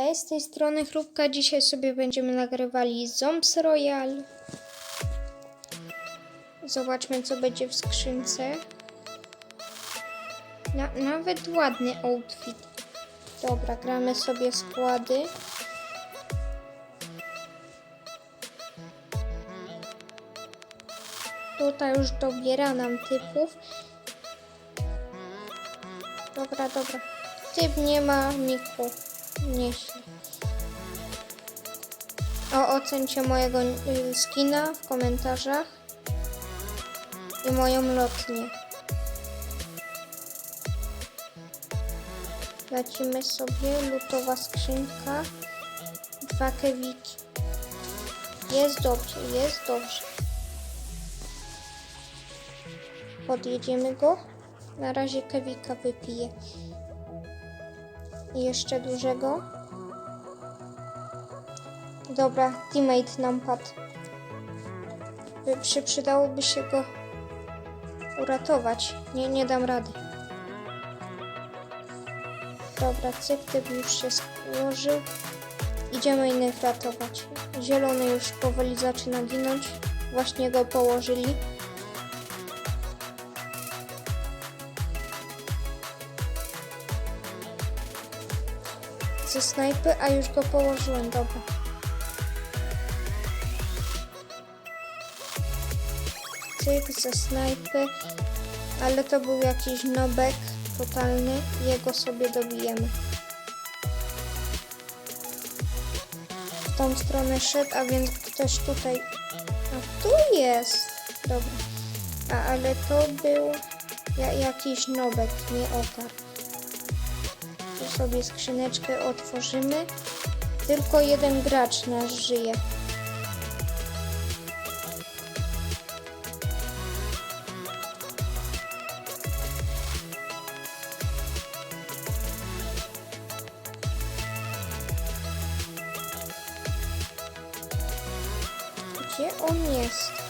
Hej, z tej strony Chrupka. Dzisiaj sobie będziemy nagrywali Zomps Royal. Zobaczmy, co będzie w skrzynce. Na, nawet ładny outfit. Dobra, gramy sobie składy. Tutaj już dobiera nam typów. Dobra, dobra. Typ nie ma Miku. Nieźle. O, ocencie mojego skina w komentarzach. I moją lotnię. Lecimy sobie. Lutowa skrzynka. Dwa kewiki. Jest dobrze, jest dobrze. Podjedziemy go. Na razie kewika wypiję. I jeszcze dużego. Dobra, teammate nam padł. Przy, przydałoby się go uratować. Nie, nie dam rady. Dobra, cyk, typ już się złożył. Idziemy innych ratować. Zielony już powoli zaczyna ginąć. Właśnie go położyli. Ze snajpy, a już go położyłem, dobra. Cyk ze snajpy, ale to był jakiś nobek totalny, jego sobie dobijemy. W tą stronę szedł, a więc ktoś tutaj... A tu jest! Dobra. A, ale to był ja, jakiś nobek, nie okar sobie skrzyneczkę otworzymy. Tylko jeden gracz nasz żyje. Gdzie on jest?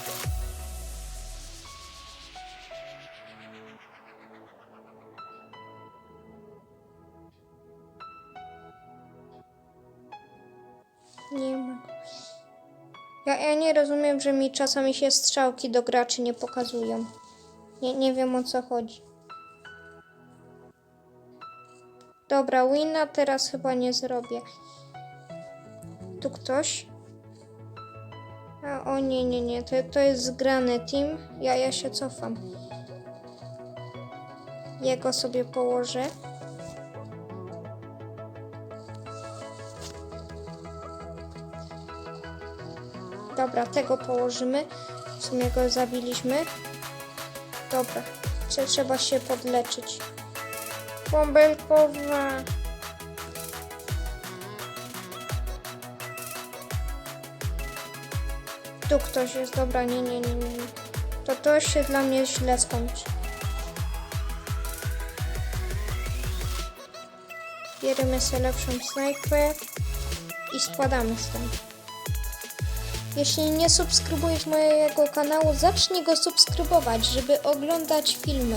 Ja, nie rozumiem, że mi czasami się strzałki do graczy nie pokazują. Nie, nie wiem o co chodzi. Dobra, wina teraz chyba nie zrobię. Tu ktoś? A, o nie, nie, nie, to, to jest zgrany team. Ja, ja się cofam. Jego sobie położę. Dobra, tego położymy. W sumie go zabiliśmy. Dobra, Trze- trzeba się podleczyć. Bąbelkowa. Tu ktoś jest, dobra, nie, nie, nie, nie. To to się dla mnie źle skończy. Bierzemy sobie lepszą snajpę i składamy stąd. Jeśli nie subskrybujesz mojego kanału, zacznij go subskrybować, żeby oglądać filmy.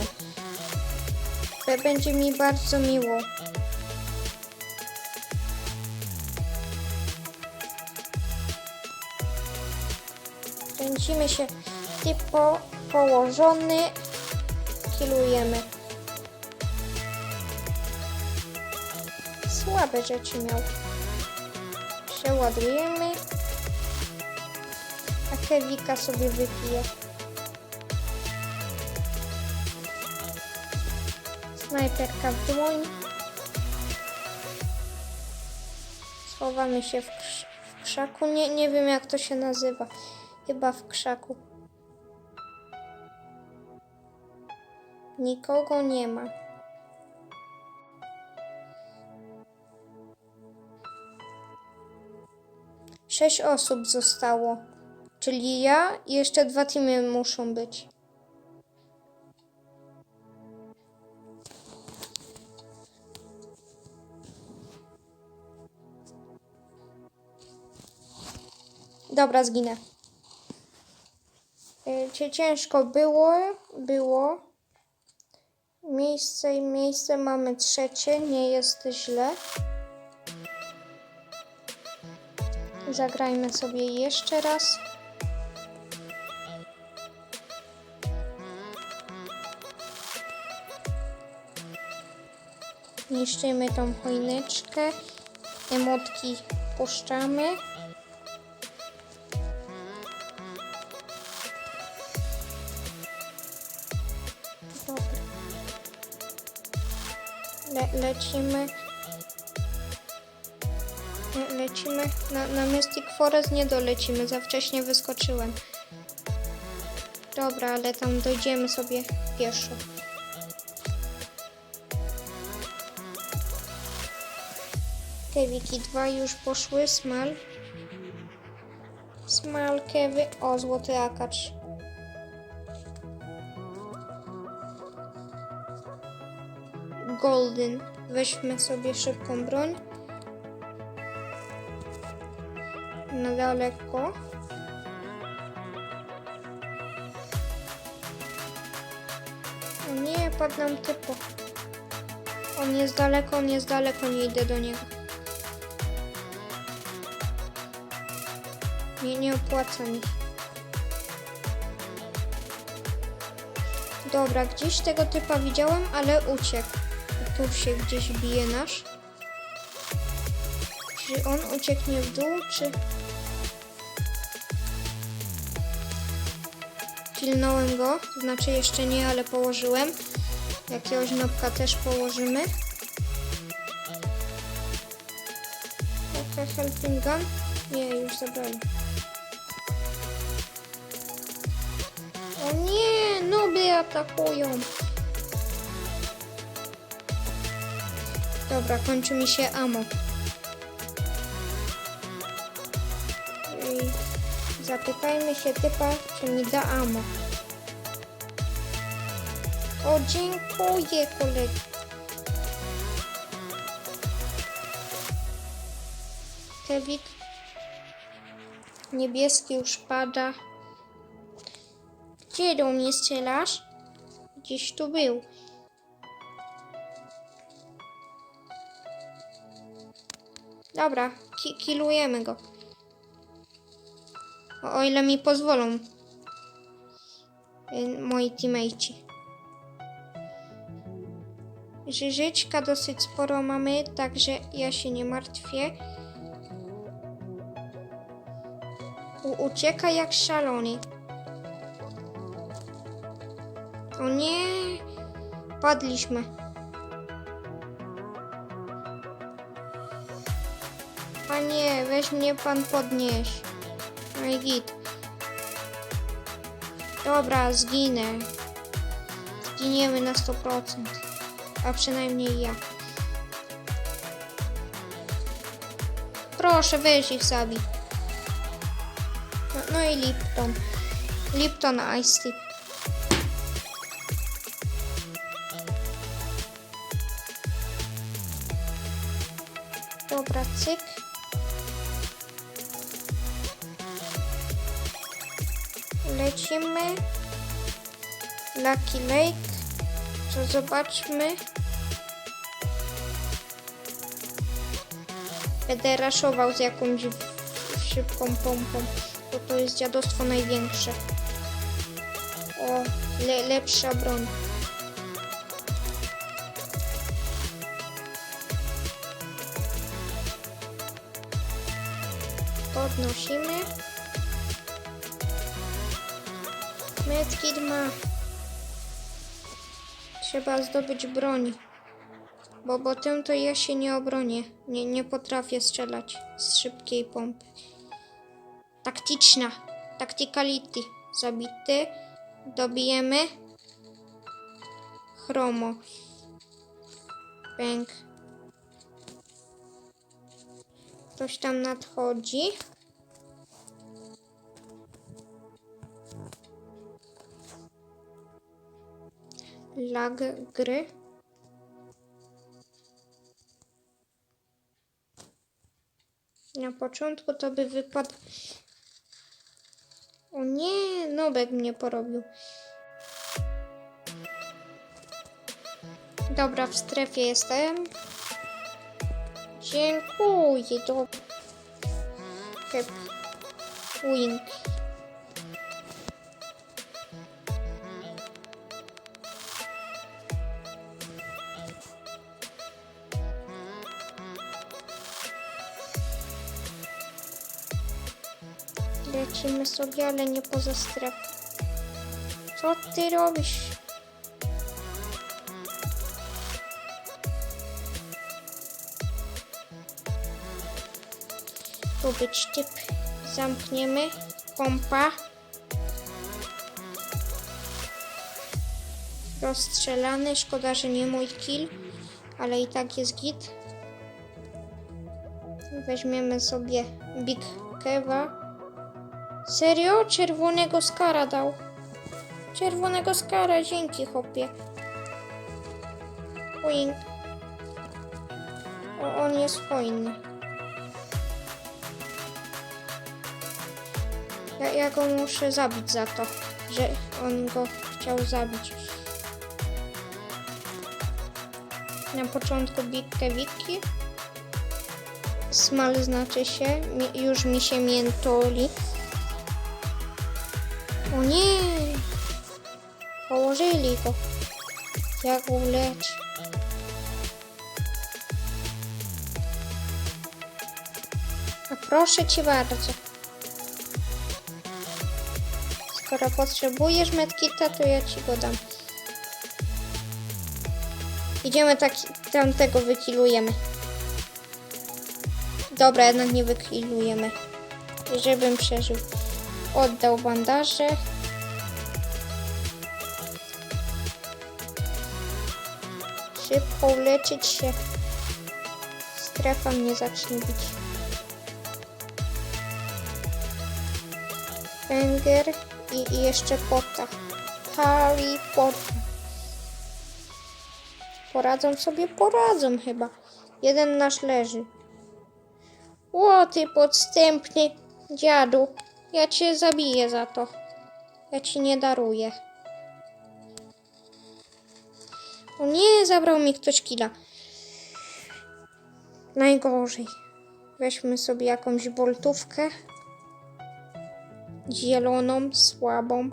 Będzie mi bardzo miło. Kręcimy się typo położony. Kilujemy. Słabe rzeczy miał. Przeładujemy. Kewika sobie wypije. Snajperka w dłoń. Schowamy się w, krz w krzaku. Nie, nie wiem jak to się nazywa. Chyba w krzaku. Nikogo nie ma. Sześć osób zostało. Czyli ja i jeszcze dwa teamy muszą być. Dobra, zginę. Y, Cię ciężko było, było. Miejsce i miejsce mamy trzecie, nie jest źle. Zagrajmy sobie jeszcze raz. Niszczymy tą choineczkę. Emotki puszczamy. Dobra. Le lecimy. Le lecimy. Na, na Mystic Forest nie dolecimy, za wcześnie wyskoczyłem. Dobra, ale tam dojdziemy sobie pieszo. Kewiki 2 już poszły, smal. Smal, kewy. O, złoty akacz. Golden. Weźmy sobie szybką broń. Na daleko. O nie, padł nam typo. On jest daleko, on jest daleko, nie idę do niego. Nie, nie opłaca mi. Dobra, gdzieś tego typa widziałem, ale uciekł. Tu się gdzieś bije nasz. Czy on ucieknie w dół, czy... Kilnąłem go, znaczy jeszcze nie, ale położyłem. Jakiegoś nopka też położymy. Jaka helping gun? Nie, już zabrali. Nie, noby atakują. Dobra, kończy mi się ammo. I zapytajmy się typa, czy mi da ammo. O, dziękuję kolego. Kewik. Niebieski już pada. Gdzie do mnie strzelasz? Gdzieś tu był. Dobra, ki kilujemy go. O, o ile mi pozwolą y, moi teammateci. Ży- Żyćka dosyć sporo mamy, także ja się nie martwię. U ucieka jak szalony. Padliśmy. Panie, weź mnie pan podnieś. No i git. Dobra, zginę. Zginiemy na 100%. A przynajmniej ja. Proszę, weź ich zabij. No, no i Lipton. Lipton Ice Tea. Cyk. Lecimy. Lucky Lake. To zobaczmy. Będę raszował z jakąś szybką pompą, bo to jest dziadostwo największe. O, le, lepsza broń. Podnosimy. Medkit ma. Trzeba zdobyć broń. Bo, bo tym to ja się nie obronię. Nie, nie potrafię strzelać z szybkiej pompy. Taktyczna. Tacticality. Zabity. Dobijemy. Chromo. Pęk. Ktoś tam nadchodzi. Lag gry. Na początku to by wypadł. O nie, Nobek mnie porobił. Dobra, w strefie jestem. Dziękuję. Do... Win. Lecimy sobie, ale nie poza strefą. Co ty robisz? Tu być typ. Zamkniemy. Pompa. Rozstrzelany. Szkoda, że nie mój kill, ale i tak jest git. Weźmiemy sobie Big Keva. Serio? Czerwonego skara dał. Czerwonego skara, dzięki chłopie. Wing. O, on jest fajny. Ja, ja go muszę zabić za to, że on go chciał zabić. Na początku bitkę wiki. Smal znaczy się, mi, już mi się miętoli. O nie! Położyli go. Jak uleć? A proszę cię bardzo. Skoro potrzebujesz medkita, to ja ci go dam. Idziemy tak, tamtego wykilujemy. Dobra, jednak nie wykilujemy. Żebym przeżył. Oddał bandaże. Szybko uleczyć się. Strefa mnie zacznie bić. Wenger i, i jeszcze Potta. Harry Potter. Poradzą sobie? Poradzą chyba. Jeden nasz leży. Ło, ty podstępny dziadu. Ja cię zabiję za to. Ja ci nie daruję. O nie, zabrał mi ktoś killa. Najgorzej. Weźmy sobie jakąś boltówkę. Zieloną, słabą.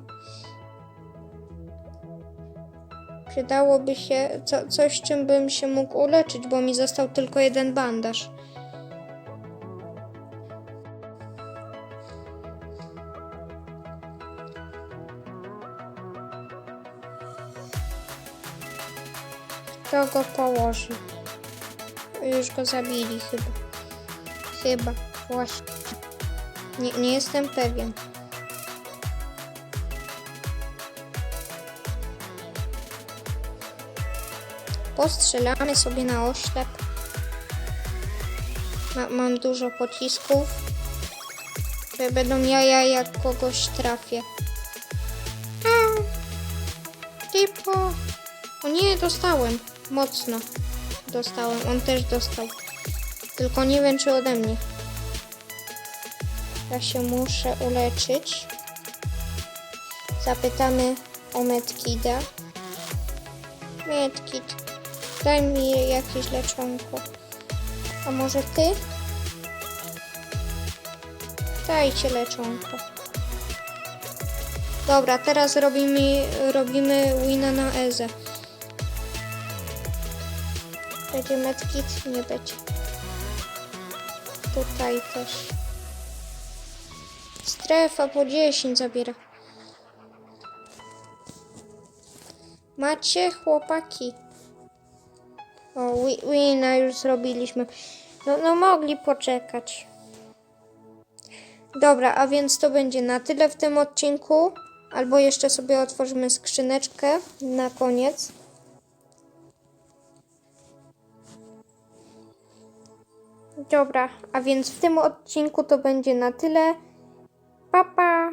Przydałoby się co, coś, czym bym się mógł uleczyć, bo mi został tylko jeden bandaż. Kto go położył? Już go zabili chyba. Chyba, właśnie. Nie, nie jestem pewien. Postrzelamy sobie na oślep. Ma, mam dużo pocisków. Będą jaja jak kogoś trafię. Typo. O nie, dostałem. Mocno. Dostałem. On też dostał. Tylko nie wiem, czy ode mnie. Ja się muszę uleczyć. Zapytamy o medkida. Medkit. Daj mi jakieś leczonko. A może ty? Dajcie leczonko. Dobra, teraz robimy, robimy wina na Eze. Będzie medkit? Nie będzie. Tutaj też. Strefa po 10 zabiera. Macie chłopaki. O, wi- wina już zrobiliśmy. No, no mogli poczekać. Dobra, a więc to będzie na tyle w tym odcinku. Albo jeszcze sobie otworzymy skrzyneczkę na koniec. Dobra, a więc w tym odcinku to będzie na tyle. Pa, pa!